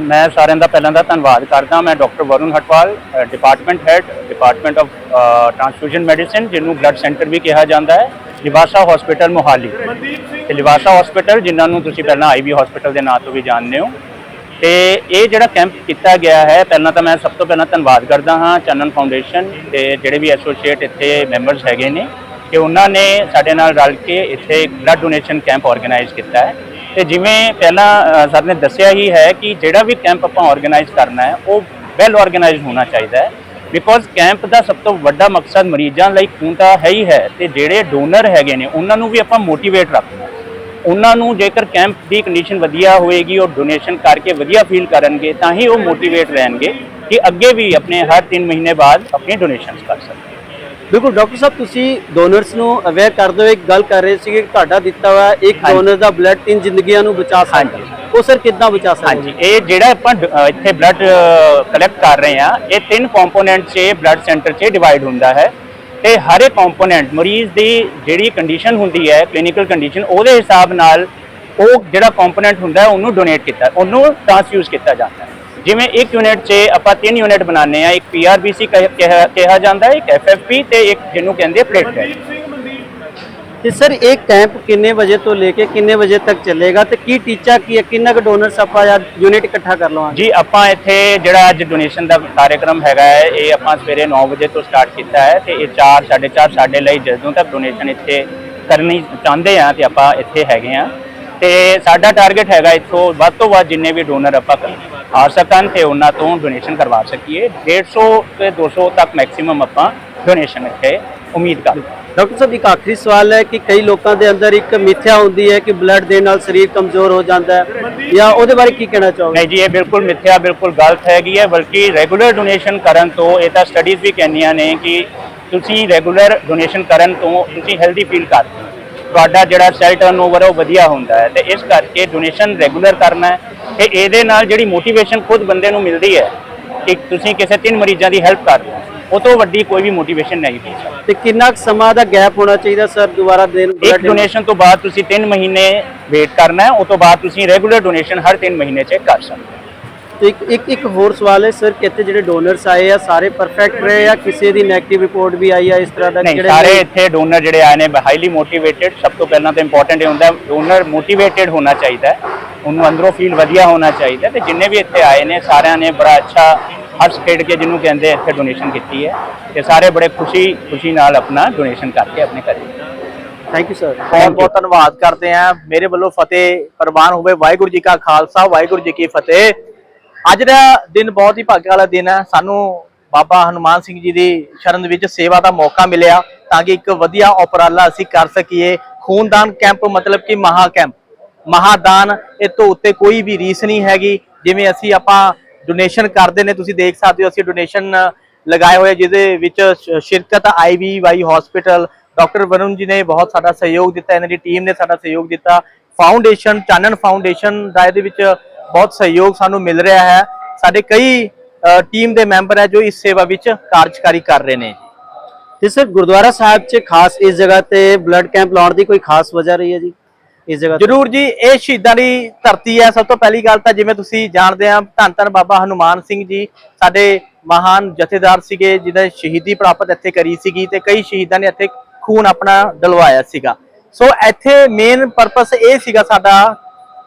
ਮੈਂ ਸਾਰਿਆਂ ਦਾ ਪਹਿਲਾਂ ਦਾ ਧੰਨਵਾਦ ਕਰਦਾ। ਮੈਂ doctor Varun Hatwal department head department of transfusion medicine ਜਿਹਨੂੰ ਬਲੱਡ ਸੈਂਟਰ ਵੀ ਕਿਹਾ ਜਾਂਦਾ ਹੈ, ਲਿਵਾਸਾ ਹਸਪੀਟਲ ਮੋਹਾਲੀ। ਤੇ ਲਿਵਾਸਾ ਹਸਪੀਟਲ ਜਿਨ੍ਹਾਂ ਨੂੰ ਤੁਸੀਂ ਪਹਿਲਾਂ ਆਈਵੀ ਹਸਪੀਟਲ ਦੇ ਨਾਂ ਤੋਂ ਵੀ ਜਾਣਦੇ ਹੋ। ਤੇ ਇਹ ਜਿਹੜਾ ਕੈਂਪ ਕੀਤਾ ਗਿਆ ਹੈ, ਪਹਿਲਾਂ ਤਾਂ ਮੈਂ ਸਭ ਤੋਂ ਪਹਿਲਾਂ ਧੰਨਵਾਦ ਕਰਦਾ ਹਾਂ ਚੰਨਨ ਫਾਊਂਡੇਸ਼ਨ ਤੇ ਜਿਹੜੇ ਵੀ ਐਸੋਸੀਏਟ ਇੱਥੇ ਮੈਂਬਰਸ ਹੈਗੇ ਨੇ, ਕਿ ਉਹਨਾਂ ਨੇ ਸਾਡੇ ਨਾਲ ਰਲ ਕੇ ਇੱਥੇ ਬਲੱਡ ਡੋਨੇਸ਼ਨ ਕੈਂਪ ਆਰਗੇਨਾਈਜ਼ ਕੀਤਾ ਹੈ। ਤੇ ਜਿਵੇਂ ਪਹਿਲਾਂ ਸਰ ਨੇ ਦੱਸਿਆ ਹੀ ਹੈ ਕਿ ਜਿਹੜਾ ਵੀ ਕੈਂਪ ਆਪਾਂ ਆਰਗੇਨਾਈਜ਼ ਕਰਨਾ ਹੈ, ਉਹ ਵੈਲ ਆਰਗੇਨਾਈਜ਼ਡ ਹੋਣਾ ਚਾਹੀਦਾ ਹੈ। ਬਿਕੋਜ਼ ਕੈਂਪ ਦਾ ਸਭ ਤੋਂ ਵੱਡਾ ਮਕਸਦ ਮਰੀਜ਼ਾਂ ਲਈ ਖੂਨ ਤਾਂ ਹੈ ਹੀ ਹੈ ਤੇ ਜਿਹੜੇ ਡੋਨਰ ਹੈਗੇ ਨੇ, ਉਹਨਾਂ ਨੂੰ ਵੀ ਆਪਾਂ ਮੋਟੀਵੇਟ ਰੱਖਣਾ ਉਹਨਾਂ ਨੂੰ ਜੇਕਰ ਕੈਂਪ ਦੀ ਕੰਡੀਸ਼ਨ ਵਧੀਆ ਹੋਏਗੀ, ਉਹ ਡੋਨੇਸ਼ਨ ਕਰਕੇ ਵਧੀਆ ਫੀਲ ਕਰਨਗੇ, ਤਾਂ ਹੀ ਉਹ ਮੋਟੀਵੇਟ ਰਹਿਣਗੇ ਕਿ ਅੱਗੇ ਵੀ ਆਪਣੇ ਹਰ 3 ਮਹੀਨੇ ਬਾਅਦ ਆਪਣੀ ਡੋਨੇਸ਼ਨਸ ਕਰ ਸਕਣ। ਬਿਲਕੁਲ ਡਾਕਟਰ ਸਾਹਿਬ ਤੁਸੀਂ ਡੋਨਰਸ ਨੂੰ ਅਵੇਅਰ ਕਰਦੇ ਹੋਏ ਇੱਕ ਗੱਲ ਕਰ ਰਹੇ ਸੀਗੇ ਕਿ ਤੁਹਾਡਾ ਦਿੱਤਾ ਹੋਇਆ ਇੱਕ। ਡੋਨਰ ਦਾ ਬਲੱਡ ਤਿੰਨ ਜ਼ਿੰਦਗੀਆਂ ਨੂੰ ਬਚਾ ਸਕਦਾ। ਉਹ ਸਰ ਕਿੱਦਾਂ ਬਚਾ ਸਕਦਾ ਹਾਂਜੀ ਇਹ ਜਿਹੜਾ ਆਪਾਂ ਇੱਥੇ ਬਲੱਡ ਕਲੈਕਟ ਕਰ ਰਹੇ ਆ ਇਹ ਤਿੰਨ ਕੰਪੋਨੈਂਟ 'ਚ ਬਲੱਡ ਸੈਂਟਰ 'ਚ ਡਿਵਾਈਡ ਹੁੰਦਾ ਹੈ ਤੇ ਹਰ ਇੱਕ ਕੰਪੋਨੈਂਟ ਮਰੀਜ਼ ਦੀ ਜਿਹੜੀ ਕੰਡੀਸ਼ਨ ਹੁੰਦੀ ਹੈ ਕਲੀਨਿਕਲ ਕੰਡੀਸ਼ਨ ਉਹਦੇ ਹਿਸਾਬ ਨਾਲ ਉਹ ਜਿਹੜਾ ਕੰਪੋਨੈਂਟ ਹੁੰਦਾ ਹੈ ਉਹਨੂੰ ਡੋਨੇਟ ਕੀਤਾ ਉਹਨੂੰ ਟ੍ਰਾਂਸਫਿਊਜ਼ ਕੀਤਾ ਜਾਂਦਾ ਹੈ ਜਿਵੇਂ ਇੱਕ ਯੂਨਿਟ 'ਚ ਆਪਾਂ ਤਿੰਨ ਯੂਨਿਟ ਬਣਾਉਂਦੇ ਆ ਇੱਕ ਪੀਆਰਬੀਸੀ ਕਿਹਾ ਜਾਂਦਾ ਹੈ ਇੱਕ ਐਫਐਫਪੀ ਤੇ ਇੱਕ ਜਿਹਨੂੰ ਕਹਿੰਦੇ ਪਲੇਟਲੈਟ ਤੇ ਸਰ ਇਹ ਕੈਂਪ ਕਿੰਨੇ ਵਜੇ ਤੋਂ ਲੈ ਕੇ ਕਿੰਨੇ ਵਜੇ ਤੱਕ ਚੱਲੇਗਾ ਤੇ ਕੀ ਟੀਚਾ ਕੀ ਹੈ? ਕਿੰਨਾ ਕੁ ਡੋਨਰਸ ਆਪਾਂ ਜਾਂ ਯੂਨਿਟ ਇਕੱਠਾ ਕਰ ਲਵਾਂਗੇ? ਜੀ ਆਪਾਂ ਇੱਥੇ ਜਿਹੜਾ ਅੱਜ ਡੋਨੇਸ਼ਨ ਦਾ ਕਾਰਜਕ੍ਰਮ ਹੈਗਾ ਹੈ ਇਹ ਆਪਾਂ ਸਵੇਰੇ 9 ਵਜੇ ਤੋਂ ਸਟਾਰਟ ਕੀਤਾ ਹੈ ਤੇ ਇਹ 4 4:30 ਸਾਡੇ ਲਈ ਜਦੋਂ ਤੱਕ ਡੋਨੇਸ਼ਨ ਇੱਥੇ ਕਰਨੀ ਚਾਹੁੰਦੇ ਆ ਤੇ ਆਪਾਂ ਇੱਥੇ ਹੈਗੇ ਆ ਤੇ ਸਾਡਾ ਟਾਰਗੇਟ ਹੈਗਾ ਇੱਥੋਂ ਵੱਧ ਤੋਂ ਵੱਧ ਜਿੰਨੇ ਵੀ ਡੋਨਰ ਆਪਾਂ ਕਰ- ਆ ਸਕਣ ਤੇ ਉਹਨਾਂ ਤੋਂ ਡੋਨੇਸ਼ਨ ਕਰਵਾ ਸਕੀਏ। 150 ਤੇ 200 ਤੱਕ ਮੈਕਸਿਮਮ ਆਪਾਂ ਡੋਨੇਸ਼ਨ ਇੱਥੇ ਉਮੀਦ ਕਰਦੇ ਡਾਕਟਰ ਸਾਹਿਬ ਇੱਕ ਆਖਰੀ ਸਵਾਲ ਹੈ ਕਿ ਕਈ ਲੋਕਾਂ ਦੇ ਅੰਦਰ ਇੱਕ ਮਿੱਥਿਆ ਹੁੰਦੀ ਹੈ ਕਿ ਬਲੱਡ ਦੇਣ ਨਾਲ ਸਰੀਰ ਕਮਜ਼ੋਰ ਹੋ ਜਾਂਦਾ ਹੈ। ਜਾਂ ਉਹਦੇ ਬਾਰੇ ਕੀ ਕਹਿਣਾ ਚਾਹੋਗੇ? ਨਹੀਂ ਜੀ ਇਹ ਬਿਲਕੁਲ ਮਿੱਥਿਆ ਬਿਲਕੁਲ ਗਲਤ ਹੈਗੀ ਹੈ। ਬਲਕਿ ਰੈਗੂਲਰ ਡੋਨੇਸ਼ਨ ਕਰਨ ਤੋਂ ਇਹ ਤਾਂ ਸਟੱਡੀਜ਼ ਵੀ ਕਹਿੰਦੀਆਂ ਨੇ ਕਿ ਤੁਸੀਂ ਰੈਗੂਲਰ ਡੋਨੇਸ਼ਨ ਕਰਨ ਤੋਂ ਤੁਸੀਂ ਹੈਲਦੀ ਫੀਲ ਕਰਦੇ ਤੁਹਾਡਾ ਜਿਹੜਾ ਸੈਲ ਟਰਨਓਵਰ ਹੈ ਉਹ ਵਧੀਆ ਹੁੰਦਾ ਹੈ ਤੇ ਇਸ ਕਰਕੇ ਡੋਨੇਸ਼ਨ ਰੈਗੂਲਰ ਕਰਨਾ ਹੈ ਤੇ ਇਹਦੇ ਨਾਲ ਜਿਹੜੀ ਮੋਟੀਵੇਸ਼ਨ ਖੁਦ ਬੰਦੇ ਨੂੰ ਮਿਲਦੀ ਹੈ ਕਿ ਤੁਸੀਂ ਕਿਸੇ ਤਿੰਨ ਮਰੀਜ਼ਾਂ ਦੀ ਹੈਲਪ ਕਰ ਰਹੇ ਹੋ ਉਹ ਤੋਂ ਵੱਡੀ ਕੋਈ ਵੀ ਮੋਟੀਵੇਸ਼ਨ ਨਹੀਂ ਹੋ ਸਕਦੀ। ਤੇ ਕਿੰਨਾ ਕੁ ਸਮਾਂ ਦਾ ਗੈਪ ਹੋਣਾ ਚਾਹੀਦਾ ਸਰ ਦੁਬਾਰਾ ਦੇਣ ਇੱਕ ਡੋਨੇਸ਼ਨ ਤੋਂ ਬਾਅਦ ਤੁਸੀਂ 3 ਮਹੀਨੇ ਵੇਟ ਕਰਨਾ ਹੈ ਉਸ ਤੋਂ ਬਾਅਦ ਤੁਸੀਂ ਰੈਗੂਲਰ ਡੋਨੇਸ਼ਨ ਹਰ 3 ਮਹੀਨੇ 'ਚ ਕਰ ਸਕਦੇ ਹੋ। ਇੱਕ ਇੱਕ ਇੱਕ ਹੋਰ ਸਵਾਲ ਹੈ ਸਰ ਕਿ ਇੱਥੇ ਜਿਹੜੇ ਡੋਨਰਸ ਆਏ ਆ ਸਾਰੇ ਪਰਫੈਕਟ ਰਹੇ ਆ ਕਿਸੇ ਦੀ 네ਗੇਟਿਵ ਰਿਪੋਰਟ ਵੀ ਆਈ ਆ ਇਸ ਤਰ੍ਹਾਂ ਦਾ? ਨਹੀਂ ਸਾਰੇ ਇੱਥੇ ਡੋਨਰ ਜਿਹੜੇ ਆਏ ਨੇ ਹਾਈਲੀ ਮੋਟੀਵੇਟਿਡ ਸਭ ਤੋਂ ਪਹਿਲਾਂ ਤਾਂ ਇੰਪੋਰਟੈਂਟ ਇਹ ਹੁੰਦਾ ਡੋਨਰ ਮੋਟੀਵੇਟਿਡ ਹੋਣਾ ਚਾਹੀਦਾ ਹੈ ਉਹਨੂੰ ਅੰਦਰੋਂ ਫੀਲ ਵਧੀਆ ਹੋਣਾ ਚਾਹੀਦਾ ਤੇ ਜਿੰਨੇ ਵੀ ਇੱਥੇ ਆਏ ਨੇ ਸਾਰਿਆਂ ਨੇ ਬੜਾ ਅੱਛਾ ਹੱਸ ਖੇਡ ਕੇ ਜਿਹਨੂੰ ਕਹਿੰਦੇ ਇੱਥੇ ਡੋਨੇਸ਼ਨ ਕੀਤੀ ਹੈ ਤੇ ਸਾਰੇ ਬੜੇ ਖੁਸ਼ੀ ਖੁਸ਼ੀ ਨਾਲ ਆਪਣਾ ਡੋਨੇਸ਼ਨ ਕਰਕੇ ਆਪਣੇ ਘਰੇ। ਥੈਂਕ ਯੂ ਸਰ ਬਹੁਤ ਬਹੁਤ ਧੰਨਵਾਦ ਕਰਦੇ ਆ ਮੇਰੇ ਵੱਲੋਂ ਫਤਿਹ ਪ੍ਰਵਾਨ ਹੋਵੇ। ਵਾਹਿਗੁਰੂ ਜੀ ਕਾ ਖਾਲਸਾ ਵਾਹਿਗੁਰੂ ਜੀ ਕੀ ਫਤਿਹ। ਅੱਜ ਦਾ ਦਿਨ ਬਹੁਤ ਹੀ ਭਾਗਾਂ ਵਾਲਾ ਦਿਨ ਹੈ। ਸਾਨੂੰ ਬਾਬਾ ਹਨੂਮਾਨ ਸਿੰਘ ਜੀ ਦੀ ਸ਼ਰਨ ਦੇ ਵਿੱਚ ਸੇਵਾ ਦਾ ਮੌਕਾ ਮਿਲਿਆ ਤਾਂ ਕਿ ਇੱਕ ਵਧੀਆ ਉਪਰਾਲਾ ਅਸੀਂ ਕਰ ਸਕੀਏ। ਖੂਨਦਾਨ ਕੈਂਪ ਮਤਲਬ ਕਿ ਮਹਾ ਕੈਂਪ ਮਹਾਦਾਨ, ਇਹ ਤੋਂ ਉੱਤੇ ਕੋਈ ਵੀ ਰੀਸ ਨਹੀਂ ਹੈਗੀ। ਜਿਵੇਂ ਅਸੀਂ ਆਪਾਂ ਡੋਨੇਸ਼ਨ ਕਰਦੇ ਨੇ, ਤੁਸੀਂ ਦੇਖ ਸਕਦੇ ਹੋ, ਅਸੀਂ ਡੋਨੇਸ਼ਨ ਲਗਾਏ ਹੋਏ ਜਿਹਦੇ ਵਿੱਚ ਸ਼- ਸ਼ਿਰਕਤ IVY hospital doctor Varun ji ਨੇ ਬਹੁਤ ਸਾਡਾ ਸਹਿਯੋਗ ਦਿੱਤਾ, ਇਹਨਾਂ ਦੀ ਟੀਮ ਨੇ ਸਾਡਾ ਸਹਿਯੋਗ ਦਿੱਤਾ। ਫਾਊਂਡੇਸ਼ਨ ਚਾਨਣ ਫਾਊਂਡੇਸ਼ਨ ਦਾ ਇਹਦੇ ਵਿੱਚ ਬਹੁਤ ਸਹਿਯੋਗ ਸਾਨੂੰ ਮਿਲ ਰਿਹਾ ਹੈ। ਸਾਡੇ ਕਈ ਟੀਮ ਦੇ ਮੈਂਬਰ ਹੈ ਜੋ ਇਸ ਸੇਵਾ ਵਿੱਚ ਕਾਰਜਕਾਰੀ ਕਰ ਰਹੇ ਨੇ। ਤੇ ਸਰ ਗੁਰਦੁਆਰਾ ਸਾਹਿਬ 'ਚ ਖਾਸ ਇਸ ਜਗ੍ਹਾ ਤੇ ਬਲੱਡ ਕੈਂਪ ਲਾਉਣ ਦੀ ਕੋਈ ਖਾਸ ਵਜ੍ਹਾ ਰਹੀ ਹੈ ਜੀ? ਇਸ ਜਗ੍ਹਾ? ਜਰੂਰ ਜੀ ਇਹ ਸ਼ਹੀਦਾਂ ਦੀ ਧਰਤੀ ਹੈ। ਸਭ ਤੋਂ ਪਹਿਲੀ ਗੱਲ ਤਾਂ ਜਿਵੇਂ ਤੁਸੀਂ ਜਾਣਦੇ ਆ ਧੰਨ ਧੰਨ ਬਾਬਾ ਹਨੂਮਾਨ ਸਿੰਘ ਜੀ ਸਾਡੇ ਮਹਾਨ ਜਥੇਦਾਰ ਸੀਗੇ ਜਿਹਨੇ ਸ਼ਹੀਦੀ ਪ੍ਰਾਪਤ ਇੱਥੇ ਕਰੀ ਸੀਗੀ ਤੇ ਕਈ ਸ਼ਹੀਦਾਂ ਨੇ ਇੱਥੇ ਖੂਨ ਆਪਣਾ ਡਲਵਾਇਆ ਸੀਗਾ। ਸੋ ਇੱਥੇ ਮੇਨ ਪਰਪਸ ਇਹ ਸੀਗਾ ਸਾਡਾ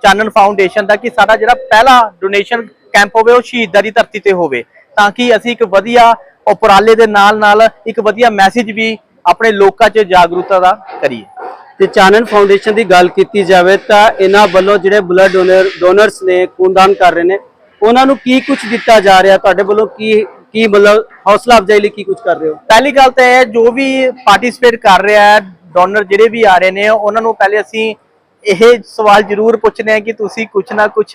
ਚਾਨਣ ਫਾਊਂਡੇਸ਼ਨ ਦਾ ਕਿ ਸਾਡਾ ਜਿਹੜਾ ਪਹਿਲਾ ਡੋਨੇਸ਼ਨ ਕੈਂਪ ਹੋਵੇ ਉਹ ਸ਼ਹੀਦਾਂ ਦੀ ਧਰਤੀ ਤੇ ਹੋਵੇ। ਤਾਂ ਕਿ ਅਸੀਂ ਇੱਕ ਵਧੀਆ ਉਪਰਾਲੇ ਦੇ ਨਾਲ ਨਾਲ ਇੱਕ ਵਧੀਆ ਮੈਸੇਜ ਵੀ ਆਪਣੇ ਲੋਕਾਂ 'ਚ ਜਾਗਰੂਕਤਾ ਦਾ ਕਰੀਏ। ਤੇ ਚਾਨਣ ਫਾਊਂਡੇਸ਼ਨ ਦੀ ਗੱਲ ਕੀਤੀ ਜਾਵੇ ਤਾਂ ਇਹਨਾਂ ਵੱਲੋਂ ਜਿਹੜੇ ਬਲੱਡ ਡੋਨਰ ਡੋਨਰਸ ਨੇ ਖੂਨਦਾਨ ਕਰ ਰਹੇ ਨੇ ਉਹਨਾਂ ਨੂੰ ਕੀ ਕੁਝ ਦਿੱਤਾ ਜਾ ਰਿਹਾ? ਤੁਹਾਡੇ ਵੱਲੋਂ ਕੀ ਕੀ ਮਤਲਬ ਹੌਸਲਾ ਅਫਜ਼ਾਈ ਲਈ ਕੀ ਕੁਝ ਕਰ ਰਹੇ ਹੋ? ਪਹਿਲੀ ਗੱਲ ਤਾਂ ਇਹ ਹੈ ਜੋ ਵੀ ਪਾਰਟਿਸਿਪੇਟ ਕਰ ਰਿਹਾ ਹੈ ਡੋਨਰ ਜਿਹੜੇ ਵੀ ਆ ਰਹੇ ਨੇ ਉਹਨਾਂ ਨੂੰ ਪਹਿਲੇ ਅਸੀਂ ਇਹ ਸਵਾਲ ਜ਼ਰੂਰ ਪੁੱਛਦੇ ਹਾਂ ਕਿ ਤੁਸੀਂ ਕੁਝ ਨਾ ਕੁਝ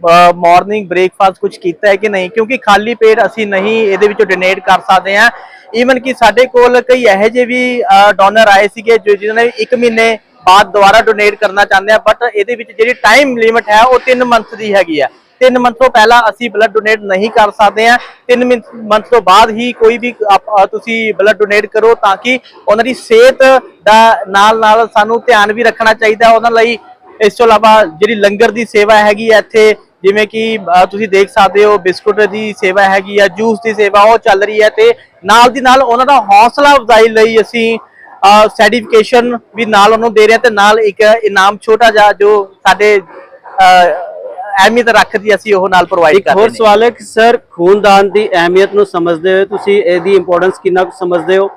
ਮਾਰਨਿੰਗ ਬ੍ਰੇਕਫਾਸਟ ਕੁਝ ਕੀਤਾ ਹੈ ਕਿ ਨਹੀਂ? ਕਿਉਂਕਿ ਖਾਲੀ ਪੇਟ ਅਸੀਂ ਨਹੀਂ ਇਹਦੇ ਵਿੱਚੋਂ ਡੋਨੇਟ ਕਰ ਸਕਦੇ ਹਾਂ। ਈਵਨ ਕਿ ਸਾਡੇ ਕੋਲ ਕਈ ਇਹੋ ਜਿਹੇ ਵੀ ਡੋਨਰ ਆਏ ਸੀਗੇ ਜੋ ਜਿਨ੍ਹਾਂ ਨੇ 1 ਮਹੀਨੇ ਬਾਅਦ ਦੁਬਾਰਾ ਡੋਨੇਟ ਕਰਨਾ ਚਾਹੁੰਦੇ ਆ ਬਟ ਇਹਦੇ ਵਿੱਚ ਜਿਹੜੀ ਟਾਈਮ ਲਿਮਿਟ ਹੈ ਉਹ 3 ਮੰਥ ਦੀ ਹੈਗੀ ਆ। 3 ਮੰਥ ਤੋਂ ਪਹਿਲਾਂ ਅਸੀਂ ਬਲੱਡ ਡੋਨੇਟ ਨਹੀਂ ਕਰ ਸਕਦੇ ਆ 3 ਮੰਥ ਤੋਂ ਬਾਅਦ ਹੀ ਕੋਈ ਵੀ ਆਪ- ਤੁਸੀਂ ਬਲੱਡ ਡੋਨੇਟ ਕਰੋ ਤਾਂ ਕਿ ਉਹਨਾਂ ਦੀ ਸਿਹਤ ਦਾ ਨਾਲ ਨਾਲ ਸਾਨੂੰ ਧਿਆਨ ਵੀ ਰੱਖਣਾ ਚਾਹੀਦਾ ਉਹਨਾਂ ਲਈ ਇਸ ਤੋਂ ਇਲਾਵਾ ਜਿਹੜੀ ਲੰਗਰ ਦੀ ਸੇਵਾ ਹੈਗੀ ਹੈ ਇੱਥੇ, ਜਿਵੇਂ ਕਿ ਤੁਸੀਂ ਦੇਖ ਸਕਦੇ ਹੋ, ਬਿਸਕੁਟ ਦੀ ਸੇਵਾ ਹੈਗੀ ਆ, ਜੂਸ ਦੀ ਸੇਵਾ ਉਹ ਚੱਲ ਰਹੀ ਹੈ ਤੇ ਨਾਲ ਦੀ ਨਾਲ ਉਹਨਾਂ ਦਾ ਹੌਸਲਾ ਅਫਜ਼ਾਈ ਲਈ ਅਸੀਂ ਸਰਟੀਫਿਕੇਸ਼ਨ ਵੀ ਨਾਲ ਉਹਨੂੰ ਦੇ ਰਹੇ ਹਾਂ ਤੇ ਨਾਲ ਇੱਕ ਇਨਾਮ ਛੋਟਾ ਜਿਹਾ ਜੋ ਸਾਡੇ ਅਹਿਮੀਅਤ ਰੱਖਦੀ ਅਸੀਂ ਉਹ ਨਾਲ ਪ੍ਰੋਵਾਈਡ ਇੱਕ ਕਰਦੇ ਹੋਰ ਨੇ। ਸਵਾਲ ਹੈ ਕਿ ਸਰ ਖੂਨਦਾਨ ਦੀ ਅਹਿਮੀਅਤ ਨੂੰ ਸਮਝਦੇ ਹੋ ਤੁਸੀਂ ਇਹਦੀ ਇੰਪੋਰਟੈਂਸ ਕਿੰਨਾ ਕੁ ਸਮਝਦੇ ਹੋ?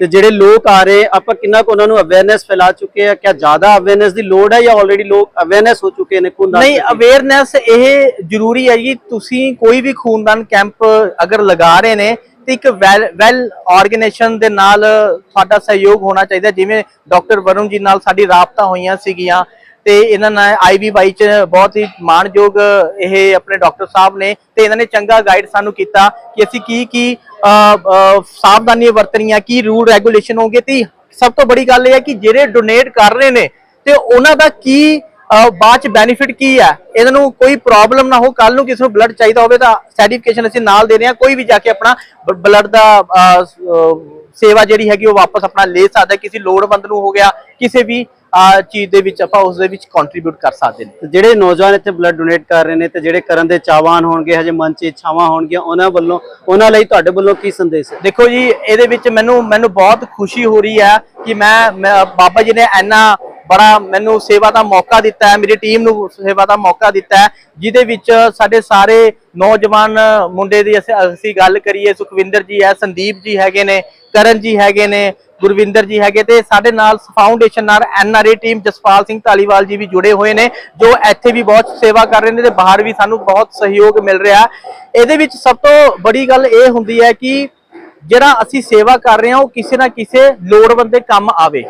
ਤੇ ਜਿਹੜੇ ਲੋਕ ਆ ਰਹੇ ਆਪਾਂ ਕਿੰਨਾ ਕੁ ਉਹਨਾਂ ਨੂੰ ਅਵੇਅਰਨੈਸ ਫੈਲਾ ਚੁੱਕੇ ਆ? ਕਿਆ ਜ਼ਿਆਦਾ ਅਵੇਅਰਨੈਸ ਦੀ ਲੋੜ ਹੈ ਜਾਂ ਆਲਰੇਡੀ ਲੋਕ ਅਵੇਅਰਨੈਸ ਹੋ ਚੁੱਕੇ ਨੇ ਖੂਨਦਾਨ ਨਹੀਂ? ਅਵੇਅਰਨੈਸ ਇਹ ਜ਼ਰੂਰੀ ਹੈ ਜੀ ਤੁਸੀਂ ਕੋਈ ਵੀ ਖੂਨਦਾਨ ਕੈਂਪ ਅਗਰ ਲਗਾ ਰਹੇ ਨੇ ਤੇ ਇੱਕ ਵੈਲ ਵੈਲ ਆਰਗੇਨਾਈਜੇਸ਼ਨ ਦੇ ਨਾਲ ਤੁਹਾਡਾ ਸਹਿਯੋਗ ਹੋਣਾ ਚਾਹੀਦਾ ਜਿਵੇਂ ਡਾਕਟਰ ਵਰੁਣ ਜੀ ਨਾਲ ਸਾਡੀ ਰਾਬਤਾ ਹੋਈਆਂ ਸੀਗੀਆਂ ਤੇ ਇਹਨਾਂ ਨਾਲ ਆਈਵੀਵਾਈ ਚ ਬਹੁਤ ਹੀ ਮਾਣਯੋਗ, ਇਹ ਆਪਣੇ ਡਾਕਟਰ ਸਾਹਿਬ ਨੇ ਤੇ ਇਹਨਾਂ ਨੇ ਚੰਗਾ ਗਾਈਡ ਸਾਨੂੰ ਕੀਤਾ ਕਿ ਅਸੀਂ ਕੀ ਕੀ ਸਾਵਧਾਨੀਆਂ ਵਰਤਣੀਆਂ, ਕੀ ਰੂਲ ਰੈਗੂਲੇਸ਼ਨ ਹੋਣਗੇ ਤੇ ਸਭ ਤੋਂ ਬੜੀ ਗੱਲ ਇਹ ਹੈ ਕਿ ਜਿਹੜੇ ਡੋਨੇਟ ਕਰ ਰਹੇ ਨੇ ਤੇ ਉਹਨਾਂ ਦਾ ਕੀ ਬਾਅਦ ਚ ਬੈਨੀਫਿਟ ਕੀ ਹੈ? ਇਹਨਾਂ ਨੂੰ ਕੋਈ ਪ੍ਰੋਬਲਮ ਨਾ ਹੋ ਕੱਲ ਨੂੰ ਕਿਸੇ ਨੂੰ ਬਲੱਡ ਚਾਹੀਦਾ ਹੋਵੇ ਤਾਂ ਸਰਟੀਫਿਕੇਸ਼ਨ ਅਸੀਂ ਨਾਲ ਦੇ ਰਹੇ ਹਾਂ। ਕੋਈ ਵੀ ਜਾ ਕੇ ਆਪਣਾ ਬਲੱਡ ਦਾ ਸੇਵਾ ਜਿਹੜੀ ਹੈਗੀ ਉਹ ਵਾਪਸ ਆਪਣਾ ਲੈ ਸਕਦਾ ਕਿਸੇ ਲੋੜਵੰਦ ਨੂੰ ਹੋ ਗਿਆ, ਕਿਸੇ ਵੀ ਅਹ, ਚੀਜ਼ ਦੇ ਵਿੱਚ ਆਪਾਂ ਉਸ ਦੇ ਵਿੱਚ ਕੰਟਰੀਬਿਊਟ ਕਰ ਸਕਦੇ ਨੇ। ਤੇ ਜਿਹੜੇ ਨੌਜਵਾਨ ਇੱਥੇ ਬਲੱਡ ਡੋਨੇਟ ਕਰ ਰਹੇ ਨੇ ਤੇ ਜਿਹੜੇ ਕਰਨ ਦੇ ਚਾਹਵਾਨ ਹੋਣਗੇ ਹਜੇ ਮਨ 'ਚ ਇੱਛਾਵਾਂ ਹੋਣਗੀਆਂ ਉਹਨਾਂ ਵੱਲੋਂ ਉਹਨਾਂ ਲਈ ਤੁਹਾਡੇ ਵੱਲੋਂ ਕੀ ਸੰਦੇਸ਼ ਹੈ? ਦੇਖੋ ਜੀ ਇਹਦੇ ਵਿੱਚ ਮੈਨੂੰ ਮੈਨੂੰ ਬਹੁਤ ਖੁਸ਼ੀ ਹੋ ਰਹੀ ਹੈ ਕਿ ਮੈਂ ਮੈਂ- ਬਾਬਾ ਜੀ ਨੇ ਇੰਨਾ ਬੜਾ ਮੈਨੂੰ ਸੇਵਾ ਦਾ ਮੌਕਾ ਦਿੱਤਾ ਹੈ, ਮੇਰੀ ਟੀਮ ਨੂੰ ਸੇਵਾ ਦਾ ਮੌਕਾ ਦਿੱਤਾ ਹੈ, ਜਿਹਦੇ ਵਿੱਚ ਸਾਡੇ ਸਾਰੇ ਨੌਜਵਾਨ ਮੁੰਡੇ ਦੀ ਅਸੀਂ ਅਸੀਂ ਗੱਲ ਕਰੀਏ, ਸੁਖਵਿੰਦਰ ਜੀ ਹੈ, ਸੰਦੀਪ ਜੀ ਹੈਗੇ ਨੇ, ਕਰਨ ਜੀ ਹੈਗੇ ਨੇ, ਗੁਰਵਿੰਦਰ ਜੀ ਹੈਗੇ ਤੇ ਸਾਡੇ ਨਾਲ ਫਾਊਂਡੇਸ਼ਨ ਨਾਲ ਐਨਆਰਏ ਟੀਮ ਜਸਪਾਲ ਸਿੰਘ ਢਾਲੀਵਾਲ ਜੀ ਵੀ ਜੁੜੇ ਹੋਏ ਨੇ, ਜੋ ਇੱਥੇ ਵੀ ਬਹੁਤ ਸੇਵਾ ਕਰ ਰਹੇ ਨੇ ਤੇ ਬਾਹਰ ਵੀ ਸਾਨੂੰ ਬਹੁਤ ਸਹਿਯੋਗ ਮਿਲ ਰਿਹਾ ਇਹਦੇ ਵਿੱਚ ਸਭ ਤੋਂ ਬੜੀ ਗੱਲ ਇਹ ਹੁੰਦੀ ਹੈ ਕਿ ਜਿਹੜਾ ਅਸੀਂ ਸੇਵਾ ਕਰ ਰਹੇ ਹਾਂ, ਉਹ ਕਿਸੇ ਨਾ ਕਿਸੇ ਲੋੜਵੰਦ ਦੇ ਕੰਮ ਆਵੇ।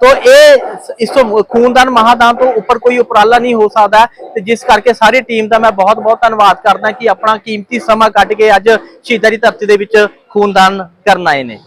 ਤੋ ਇਹ ਇਸ ਤੋਂ ਖੂਨਦਾਨ ਮਹਾਦਾਨ ਤੋਂ ਉੱਪਰ ਕੋਈ ਉਪਰਾਲਾ ਨਹੀਂ ਹੋ ਸਕਦਾ ਤੇ ਜਿਸ ਕਰਕੇ ਸਾਰੀ ਟੀਮ ਦਾ ਮੈਂ ਬਹੁਤ ਬਹੁਤ ਧੰਨਵਾਦ ਕਰਦਾ ਕਿ ਆਪਣਾ ਕੀਮਤੀ ਸਮਾਂ ਕੱਢ ਕੇ ਅੱਜ ਸ਼ਹੀਦਾਂ ਦੀ ਧਰਤੀ ਦੇ ਵਿੱਚ ਖੂਨਦਾਨ ਕਰਨ ਆਏ ਨੇ।